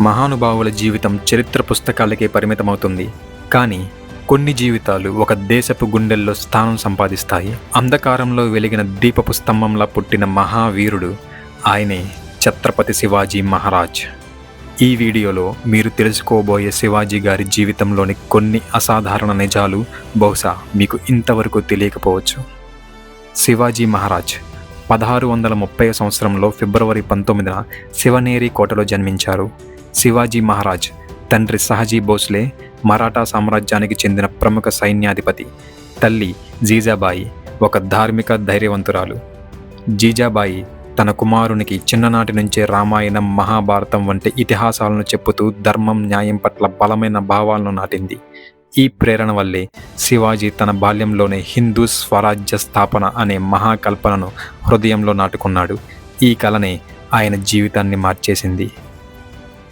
మహానుభావుల జీవితం చరిత్ర పుస్తకాలకే పరిమితమవుతుంది. కానీ కొన్ని జీవితాలు ఒక దేశపు గుండెల్లో స్థానం సంపాదిస్తాయి. అంధకారంలో వెలిగిన దీపపు స్తంభంలా పుట్టిన మహావీరుడు ఆయనే ఛత్రపతి శివాజీ మహారాజ్. ఈ వీడియోలో మీరు తెలుసుకోబోయే శివాజీ గారి జీవితంలోని కొన్ని అసాధారణ నిజాలు బహుశా మీకు ఇంతవరకు తెలియకపోవచ్చు. శివాజీ మహారాజ్ పదహారు వందల ముప్పై సంవత్సరంలో ఫిబ్రవరి పంతొమ్మిదిన శివనేరి కోటలో జన్మించారు. శివాజీ మహారాజ్ తండ్రి సహజీ భోస్లే మరాఠా సామ్రాజ్యానికి చెందిన ప్రముఖ సైన్యాధిపతి తల్లి జీజాబాయి ఒక ధార్మిక ధైర్యవంతురాలు. జీజాబాయి తన కుమారునికి చిన్ననాటి నుంచే రామాయణం మహాభారతం వంటి ఇతిహాసాలను చెప్పుతూ ధర్మం న్యాయం పట్ల బలమైన భావాలను నాటింది. ఈ ప్రేరణ వల్లే శివాజీ తన బాల్యంలోనే హిందూ స్వరాజ్య స్థాపన అనే మహాకల్పనను హృదయంలో నాటుకున్నాడు. ఈ కలనే ఆయన జీవితాన్ని మార్చేసింది.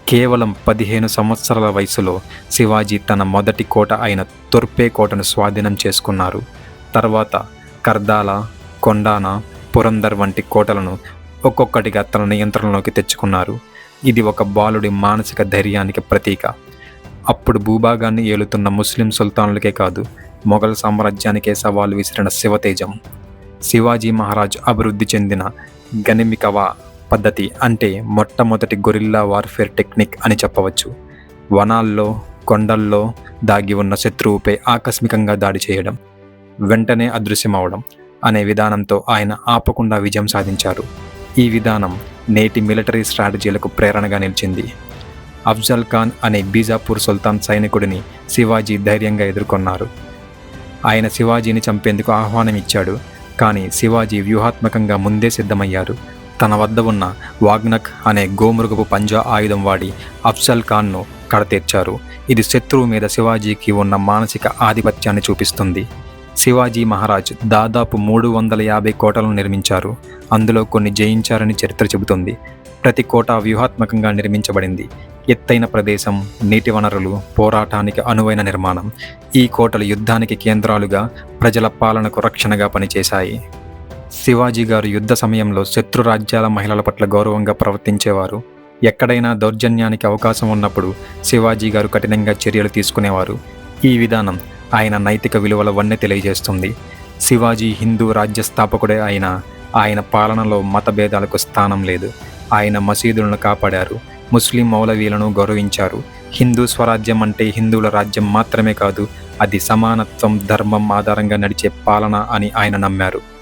కేవలం పదిహేను సంవత్సరాల వయసులో శివాజీ తన మొదటి కోట అయిన తొర్పే కోటను స్వాధీనం చేసుకున్నారు. తర్వాత కర్దాల కొండాన పురందర్ వంటి కోటలను ఒక్కొక్కటిగా తన నియంత్రణలోకి తెచ్చుకున్నారు. ఇది ఒక బాలుడి మానసిక ధైర్యానికి ప్రతీక. అప్పుడు భూభాగాన్ని ఏలుతున్న ముస్లిం సుల్తానులకే కాదు మొఘల్ సామ్రాజ్యానికే సవాలు విసిరిన శివతేజం. శివాజీ మహారాజ్ అభివృద్ధి చెందిన గనిమికవా పద్ధతి అంటే మొట్టమొదటి గొరిల్లా వార్ఫేర్ టెక్నిక్ అని చెప్పవచ్చు. వనాల్లో కొండల్లో దాగి ఉన్న శత్రువుపై ఆకస్మికంగా దాడి చేయడం వెంటనే అదృశ్యమవడం అనే విధానంతో ఆయన ఆపకుండా విజయం సాధించారు. ఈ విధానం నేటి మిలిటరీ స్ట్రాటజీలకు ప్రేరణగా నిలిచింది. అఫ్జల్ ఖాన్ అనే బీజాపూర్ సుల్తాన్ సైనికుడిని శివాజీ ధైర్యంగా ఎదుర్కొన్నారు. ఆయన శివాజీని చంపేందుకు ఆహ్వానం ఇచ్చాడు కానీ శివాజీ వ్యూహాత్మకంగా ముందే సిద్ధమయ్యారు. తన వద్ద ఉన్న వాగ్నక్ అనే గోమృగపు పంజా ఆయుధం వాడి అఫ్జల్ ఖాన్ను కడతీర్చారు. ఇది శత్రువు మీద శివాజీకి ఉన్న మానసిక ఆధిపత్యాన్ని చూపిస్తుంది. శివాజీ మహారాజ్ దాదాపు మూడు వందల యాభై కోటలను నిర్మించారు. అందులో కొన్ని జయించారని చరిత్ర చెబుతుంది. ప్రతి కోట వ్యూహాత్మకంగా నిర్మించబడింది. ఎత్తైన ప్రదేశం నీటి వనరులు పోరాటానికి అనువైన నిర్మాణం ఈ కోటలు యుద్ధానికి కేంద్రాలుగా ప్రజల పాలనకు రక్షణగా పనిచేశాయి. శివాజీ గారు యుద్ధ సమయంలో శత్రు రాజ్యాల మహిళల పట్ల గౌరవంగా ప్రవర్తించేవారు. ఎక్కడైనా దౌర్జన్యానికి అవకాశం ఉన్నప్పుడు శివాజీ గారు కఠినంగా చర్యలు తీసుకునేవారు. ఈ విధానం ఆయన నైతిక విలువల వన్నె తెలియజేస్తుంది. శివాజీ హిందూ రాజ్య స్థాపకుడే అయినా ఆయన పాలనలో మతభేదాలకు స్థానం లేదు. ఆయన మసీదులను కాపాడారు. ముస్లిం మౌలవీలను గౌరవించారు. హిందూ స్వరాజ్యం అంటే హిందువుల రాజ్యం మాత్రమే కాదు అది సమానత్వం ధర్మం ఆధారంగా నడిచే పాలన అని ఆయన నమ్మారు.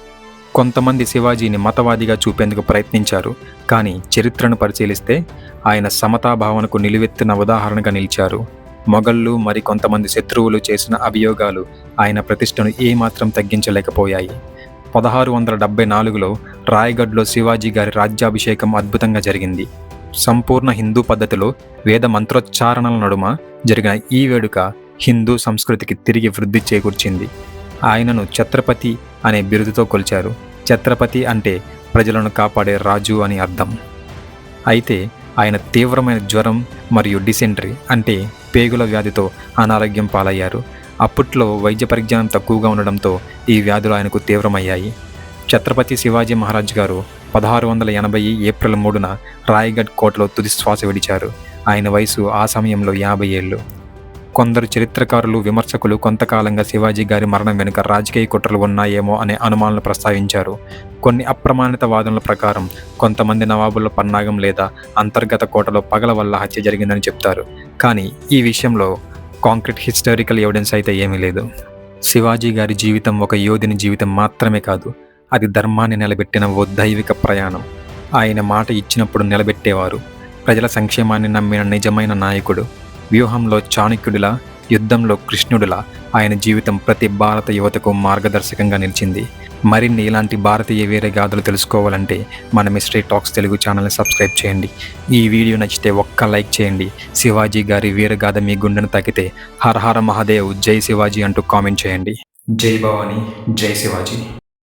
కొంతమంది శివాజీని మతవాదిగా చూపేందుకు ప్రయత్నించారు కానీ చరిత్రను పరిశీలిస్తే ఆయన సమతాభావనకు నిలువెత్తిన ఉదాహరణగా నిలిచారు. మొఘళ్ళు మరి కొంతమంది శత్రువులు చేసిన అభియోగాలు ఆయన ప్రతిష్టను ఏమాత్రం తగ్గించలేకపోయాయి. పదహారు వందల డెబ్బై నాలుగులో రాయగఢ్లో శివాజీ గారి రాజ్యాభిషేకం అద్భుతంగా జరిగింది. సంపూర్ణ హిందూ పద్ధతిలో వేద మంత్రోచ్చారణల నడుమ జరిగిన ఈ వేడుక హిందూ సంస్కృతికి తిరిగి వృద్ధి చేకూర్చింది. ఆయనను ఛత్రపతి అనే బిరుదుతో కొలిచారు. ఛత్రపతి అంటే ప్రజలను కాపాడే రాజు అని అర్థం. అయితే ఆయన తీవ్రమైన జ్వరం మరియు డిసెంట్రీ అంటే పేగుల వ్యాధితో అనారోగ్యం పాలయ్యారు. అప్పట్లో వైద్య పరిజ్ఞానం తక్కువగా ఉండడంతో ఈ వ్యాధులు ఆయనకు తీవ్రమయ్యాయి. ఛత్రపతి శివాజీ మహారాజ్ గారు పదహారు వందల ఎనభై ఏప్రిల్ మూడున రాయగఢ్ కోటలో తుది శ్వాస విడిచారు. ఆయన వయసు ఆ సమయంలో యాభై ఏళ్ళు. కొందరు చరిత్రకారులు విమర్శకులు కొంతకాలంగా శివాజీ గారి మరణం వెనుక రాజకీయ కుట్రలు ఉన్నాయేమో అనే అనుమానాలు ప్రస్తావించారు. కొన్ని అప్రమాణిత వాదనల ప్రకారం కొంతమంది నవాబుల పన్నాగం లేదా అంతర్గత కోటలో పగల వల్ల హత్య జరిగిందని చెప్తారు. కానీ ఈ విషయంలో కాంక్రీట్ హిస్టారికల్ ఎవిడెన్స్ అయితే ఏమీ లేదు. శివాజీ గారి జీవితం ఒక యోధిని జీవితం మాత్రమే కాదు అది ధర్మాన్ని నిలబెట్టిన ఓ దైవిక ప్రయాణం. ఆయన మాట ఇచ్చినప్పుడు నిలబెట్టేవారు. ప్రజల సంక్షేమాన్ని నమ్మిన నిజమైన నాయకుడు వ్యూహంలో చాణక్యుడిలా యుద్ధంలో కృష్ణుడిలా ఆయన జీవితం ప్రతి భారత యువతకు మార్గదర్శకంగా నిలిచింది. మరిన్ని ఇలాంటి భారతీయ వేరే గాథలు తెలుసుకోవాలంటే మన మిస్టరీ టాక్స్ తెలుగు ఛానల్ని సబ్స్క్రైబ్ చేయండి. ఈ వీడియో నచ్చితే ఒక్క లైక్ చేయండి. శివాజీ గారి వీరగాథ మీ గుండెను తాకితే హర హర మహాదేవ్ జై శివాజీ అంటూ కామెంట్ చేయండి. జై భవానీ జై శివాజీ.